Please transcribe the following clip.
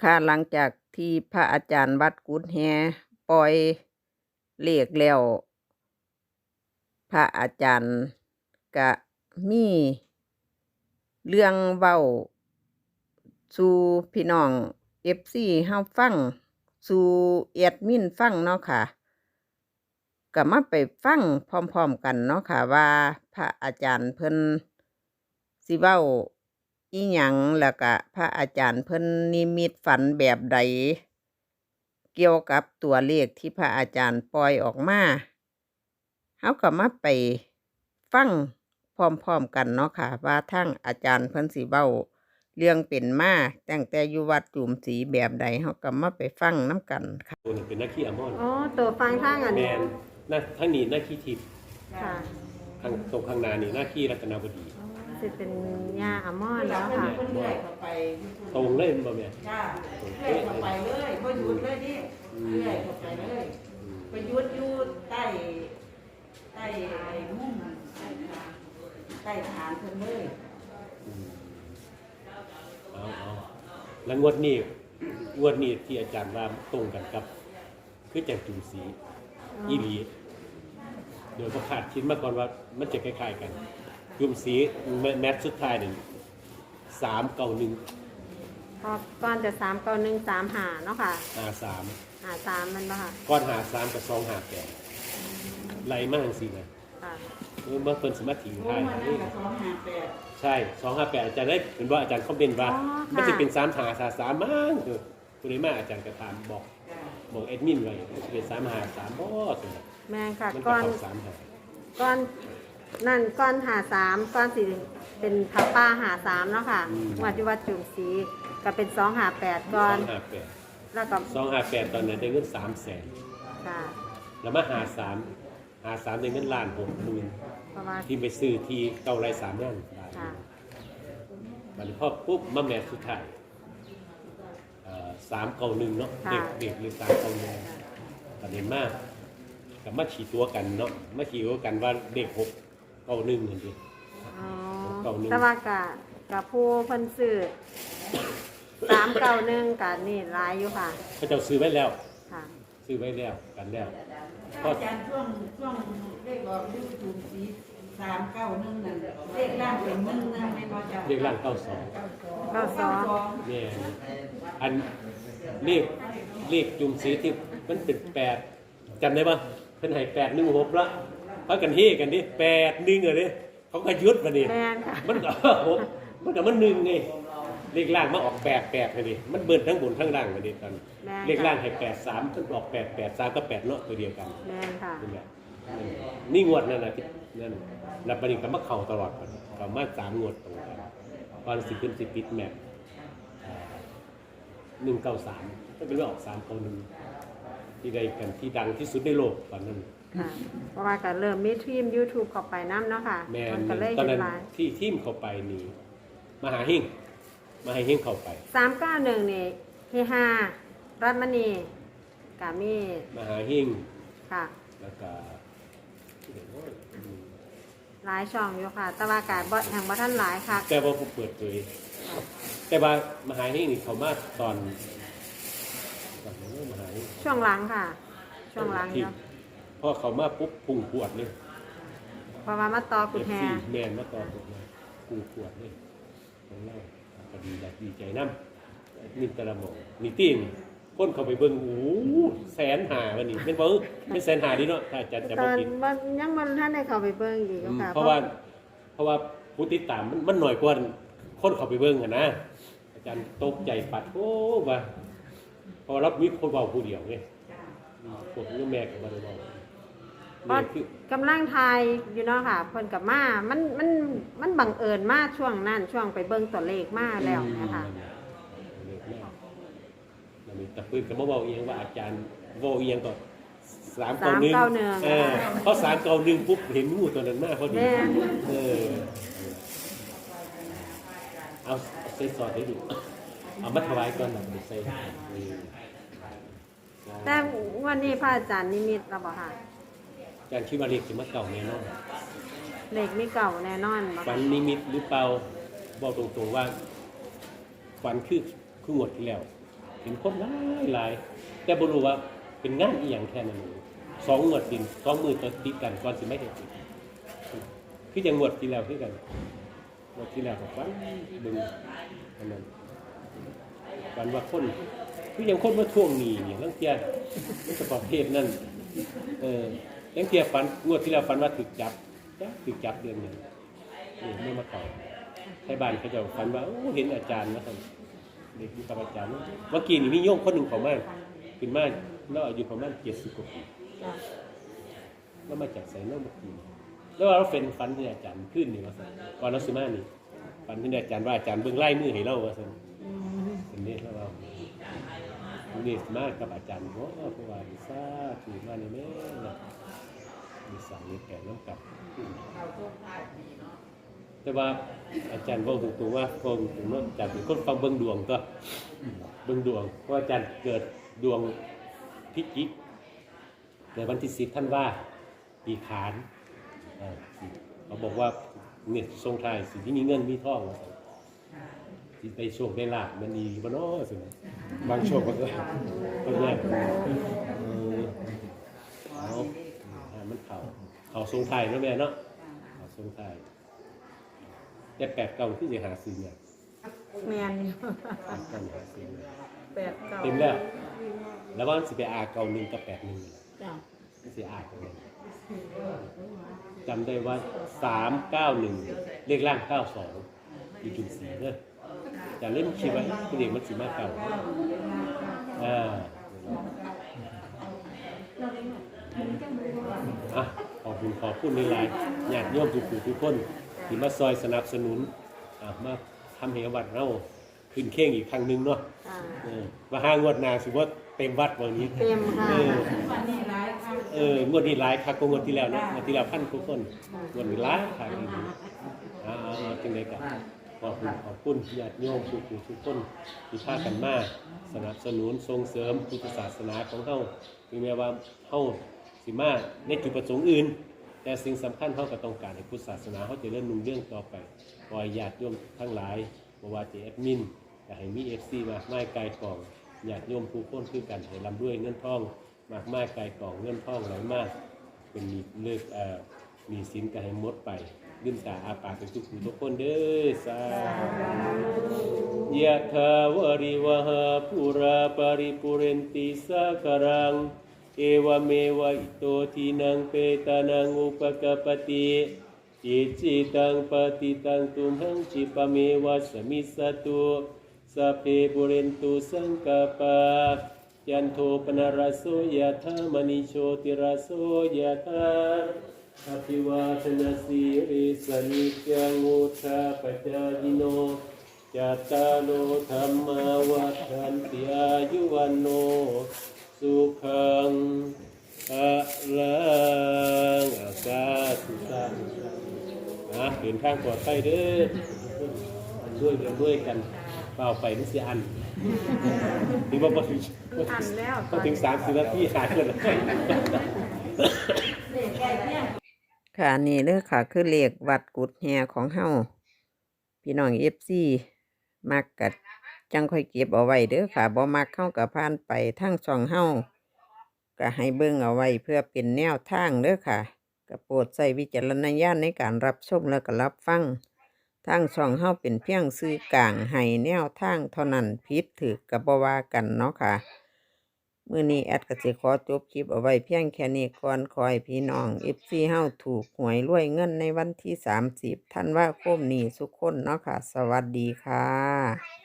ค่ะหลังจากที่พระอาจารย์วัดกุดแฮปล่อยเลขแล้ว พระอาจารย์ก็มีเรื่องเว้าสู่พี่น้องเอฟซีเฮาฟังสู่แอดมินฟังเนาะค่ะก็มาไปฟังพร้อมๆกันเนาะค่ะว่าพระอาจารย์เพิ่นสิเว้า อีหยังแล้วก็พระอาจารย์เพิ่นนิมิตฝันแบบใด เกี่ยวกับตัวเลขที่พระอาจารย์ปล่อยออกมาเฮาก็มาไปฟังพร้อมๆกันเนาะค่ะ ว่าทั้งอาจารย์เพิ่นสิเว้าเรื่องเป็นมาตั้งแต่อยู่วัดจุมศรีแบบใดเฮาก็มาไปฟังน้กันค่ะ ตัวนี้เป็นนักขี้อามอนอ๋อตัวฟังข้างอันแมนี้นนักทั้งนี้นักขี้ทิพย์ค่ะข้างตรงข้างหน้านี่นักขี้รัตนบดี สิเป็นยาอะมอนแล้วค่ะเพิ่นเลื่อยเข้าไปตรงเล่นบ่แม่นจ้าเลื่อยเข้าไปเลยบ่หยุดเลยนี่เลื่อยเข้าไปเลยไปหยุดอยู่ใต้ใต้ไอ้มุ้งใต้ฐานใต้ฐานเพิ่นเลยเอาเอาแล้วงวดนี้งวดนี้ที่อาจารย์ว่าตรงกันกับคือแจงจุ่มสีอีหลีโดยประคาดคิดมาก่อนว่ามันจะคล้ายๆกัน จุ่มสีแมแมทสุดท้ายนี่สามเก้าหนึ่งพอก่อนจะสามเก้าหนึ่งสามหาเนาะค่ะ หาสามหาสามมันป่ะค่ะก้อนหาสามกับสองหาแปดไหลมากสินะค่ะเมื่อเพิ่นสมาธิโอ้ให้มันนั่นก็สองห้าแปดใช่สองห้าแปดอาจารย์ได้เป็นว่าอาจารย์คอมเมนต์ว่าอ๋อค่ะมันจะเป็นสามหาสาสามมั้งเออคุณได้มาอาจารย์ก็ถามบอกจ้าบอกเอ็ดมินไว้จะเป็นสามหาสามบ่สินะแม่งค่ะมันก็ก้อนเข้าสามหา ก้อน นั่นก้อนหาสามก้อนสี่เป็นพับป้าหาสามเนาะค่ะวัดที่วัดจุ่มสีก็เป็นสองหาแปดสก้ออนงห้าแปดแล้วก็สองห้าแปดตอนนั้นได้เงินสามแสนค่ะแล้วมาหาสามหาสามได้เงินล้านหกหมื่นประมาณที่ไปซื้อที่เก้าไรสามล้านค่ะบัดนี้พอปุ๊บมาแมทสุดท้ายสามเก้าหนึ่งเนาะเด็กเด็กหรือสามเก้าหนึ่ง ประเด็นมากกับมาขี่ตัวกันเนาะมาขี่ตัวกันว่าเด็กหก เก้าหนึ่งเห็นดิ อ๋อเก้าหนึ่ง แต่ว่ากะกับผู้เพิ่นซื้อสามเก้าหนึ่งกันนี่หลายอยู่ค่ะเขาเจ้าซื้อไว้แล้ว ค่ะ ซื้อไว้แล้วกันแล้วอาจารย์ช่วงช่วงเลขออกยูทูบสีสามเก้าหนึ่งนั่นเลขล่างเป็นหนึ่งนะไม่พอจ้าเรียกร่างเก้าสอง เก้าสองเนี่ยอันเลขเลขจุ่มสีที่มันเป็นแปดจำได้ปะเพิ่นให้แปดหนึ่งหกละ พากันเฮกันดิแปดหนึ่งอะดิเขาก็ยุดมาดิแม่นค่ะมันก็หกมันก็มันหนึ่งไงเลขล่างมาออกแปดแปดเลยดิมันเบิดทั้งบนทั้งล่างเลยดิตอนแม่นเลขล่างให้แปดสามมันออกแปดแปดสามก็แปดเนาะตัวเดียวกันแม่นค่ะ นี่แหละนี่งวดนั่นนะที่นั่นแล้วประเด็นก็มาเข่าตลอดกันก็มาสามงวดตรงกันตอนสิขึ้นสิปิดแมทหนึ่งเก้าสามก็เป็นเรื่องออกสามคนหนึ่งที่ใดกันที่ดังที่สุดในโลกตอนนั้น ค่ะ เพราะว่าก็เริ่มมีทีม YouTube เข้าไปน้ำเนาะค่ะแม่มันก็เลยตอนเห็นั้นนหลายที่ทีมเข้าไปนี่มหาเฮงมหาเฮงเข้าไปสามเก้าหนึ่งนี่ที่ห้ารัตมณีกามีมหาเฮงค่ะ แล้วก็ที่ไหนวะอืมหลายช่องอยู่ค่ะ แต่ว่ากาบ่แห่งบ่ท่านหลายค่ะ แต่ว่าผมเปิดเผยแต่ว่ามหาเฮงนี่เขามาตอนตอนไหนวะมหาเฮงช่วงหลังค่ะ ช่วงหลังที่เนาะพ อเขามาปุ๊บพุ่งขวดเลยเพราะว่ามาต่อกุญแจซี่แมนมาตอนผมเลยพุ่งขวดเลยของเราก็ดีใจดีใจน้ำนินตะละหมองนี่ตีนคนเขาไปเบิ่งโอ้โหแสนหาวันนี้เป็นบ่เป็นแสนหาดีเนาะถ้าอาจารย์จะตบ่อนผิดมันยังมันท่านได้เข้าไปเบิ่งอีกอืมค่ะเพราะว่าเพราะว่าผู้ติดตามมันมันหน่อยกว่าคนเขาไปเบิ่งกันนะ อาจารย์ตกใจปัดโอ้ว่าเพอรับมีคนเบาผู้เดียวไงจ้าพวกนี้แม่ก็บ่ได้เบา เพราะนี่คือกำลังทายอยู่เนาะค่ะเพิ่นกับมามันมันมันบังเอิญมากช่วงนั้นช่วงไปเบิ่งตัวเลขมาแล้วเนะคะเล็กมากมันมีแต่ปืนก็บ่เว้าเอียงว่าอาจารย์เว้าเอียงก็สามเก้าหนึ่ง391เออเพราะสามเก้าหนึ่งปุ๊บเห็นงูตัวนั้นมากพอดีแม่นเออเอาใส่ซอสให้ดูเอามาถวายก่อนนะไปใส่นี่แต่วันนี้พระอาจารย์นิมิตเราบอกค่ะ อาจารย์คิดว่าเรียกสิมาเก่าแน่นอนเลขไม่เก่าแน่นอนบ่ฝันนิมิตหรือเปล่าบอกตรงๆว่าฝันคือคือหมดที่แล้ว เห็นคนหลายหลายแต่บ่รู้ว่าเป็นงานอีหยังแค่นั้นเองสองงวดติดสองมือติดกันก่อนสิไม่ได้ติดคือจังงวดที่แล้วคือกันงวดที่แล้วก็ฟันเบิ่งอันนั้นฟันว่าคนคือยังคนมาทวงหนี้เนี่ยลังเทียมันก็ประเภทนั้นเออ ลังเทียบฝันงวดที่แล้วฝันว่าถูกจับจ้ะถูกจับเดือนหนึ่งนี่ไม่มาเข้าไทบ้านเขาจะฝันว่าโอ้เห็นอาจารย์นะครับเด็กอยู่กับอาจารย์เมื่อกี้นี่มีโยมคนหนึ่งเขามาขึ้นมาแล้วอายุประมาณเจ็ดสิบกว่าปีแล้วมาจากไสโนมากินแล้วเราเป็นฟันที่อาจารย์ขึ้นนี่ว่าสันก่อนเราสิมานี่ฟันที่อาจารย์ว่าอาจารย์เบิ่งไล่มือให้เราว่าสันอืมเป็นนี่แล้วเรานี่สิมากับอาจารย์ว่าเพราะว่าดิซ่าถือมาในแม่ นะมีสั่งมีแก่น้ำกลับ แต่ว่าอาจารย์บอกตรงๆว่าบอกตรงๆว่าอาจารย์เป็นคนฟังเบิ่งดวงก็เบิ่งดวงเพราะอาจารย์เกิดดวงพิจิกในวันที่สิบท่านว่าปีขานอ่าสิเขาบอกว่าเนี่ยทรงไทายสิที่มีเงินมีทองว่าซั่นสิได้โชคได้ลาบมันดีบ่เนาะสิบางโชคบางลาบก็แยกเออเอาอ่ามันเขา เขาทรงไทายเนาะแม่เนาะเขาทรงไทายแต่แปดเก้าที่จะหาซื้อเนี่ยแม่นอยู่แปดเก้าหาซื้อเนี่ยแปดเก้าเต็มแล้ว แล้วว่าสิไปอาเก้าหนึ่งกับแปดหนึ่งจ้ะเสียอายตรงนั้นจำได้ว่าสามเก้าหนึ่งเลขล่างเก้าสองอยู่จุดสีเนอะจะเล่นคิดว่าเด็กมันสีมาเก่าอ่าอะข อบคุณขอบคุณในไลน์ญาติโยมทุกผู้ทุกคนที่มาซอยสนับสนุนอะมาทำเหวัดเราขึ้นเข่งอีกครั้งหนึ่งเนาะอ่าเออว่าห้างวดหนาสิว่าเต็มวัดวันนี้ เต็มค่ะ เออ วันนี้หลายครั้งเอองวดนี้หลายคักกว่างวดที่แล้วเนาะงวดที่แล้วพันกว่าคนงวดนี้หลายคักอีกอ่าเอาเอาจังไดกันขอบคุณขอบคุณญาติโยมทุกผู้ทุกคนที่พากันมาสนับสนุนส่งเสริมพุทธศาสนาของเฮาถึงแม้ว่าเฮา สิมาในจุดประสงค์อื่น แต่สิ่งสำคัญเฮาก็ต้องการให้พุทธศาสนาเฮาจะเริ่มนุ่งเรื่องต่อไปขอให้ญาติโยมทั้งหลายบ่ว่าจะแอดมินอยากให้มี FC มาไม้ไกลกล่องญาติโยมผู้คนคือกันให้ร่ำรวยเงินท่อง มากมายไกลกล่องเงินท่องหลมาก เป็นมีเลิกเอ่อมีสินก็ให้หมดไปลืมตาอาปากเป็นทุกผู้ทุกคนเด้อสาธุยะถาวริวหาปุราปริปุเรนติสากรัง เอวเมวะอิโตทินังเปตานังอุปกปปติอิจิตังปฏิตังตุมหังจิปเมวะสมิสตุสัพเพปุเรนตุสังกปายันโทปนารโสยะธามณิโชติรโสยะธาอภิวาทนาสีริสนิจังุทาปจายิโนจัตตาโลธรรมาวัฏันติอายุวันโน สุขังอะลังอาสาธุสาธุนะเดินทางปลอดภัยเด้อด้วยกันด้วยกันเปล่าไปนี่สิอันถึงว่าพอถึงอันแล้วพอถึงสามสิบนาทีหายเลยค่ะนี่เด้อค่ะ คือเลขวัดกุดแฮของเฮาพี่น้องเอฟซีมักกัด จังค่อยเก็บเอาไว้เด้อค่ะบ่มักเข้ากับผ่านไปทั้งช่องเฮาก็ให้เบิ่งเอาไว้เพื่อเป็นแนวทางเด้อค่ะก็โปรดใช้วิจารณญาณในการรับชมและก็รับฟังทางช่องเฮาเป็นเพียงสื่อกลางให้แนวทางเท่านั้นผิดถือกับบ่ว่ากันเนาะค่ะมื่อนี้แอดก็สิขอจบคลิปเอาไว้เพียงแค่นี้ก่อนคอยพี่น้องเอฟซีเฮาถูกหวยรวยเงินในวันที่30ธันวาคมนี้สุกคนเนาะค่ะ สวัสดีค่ะ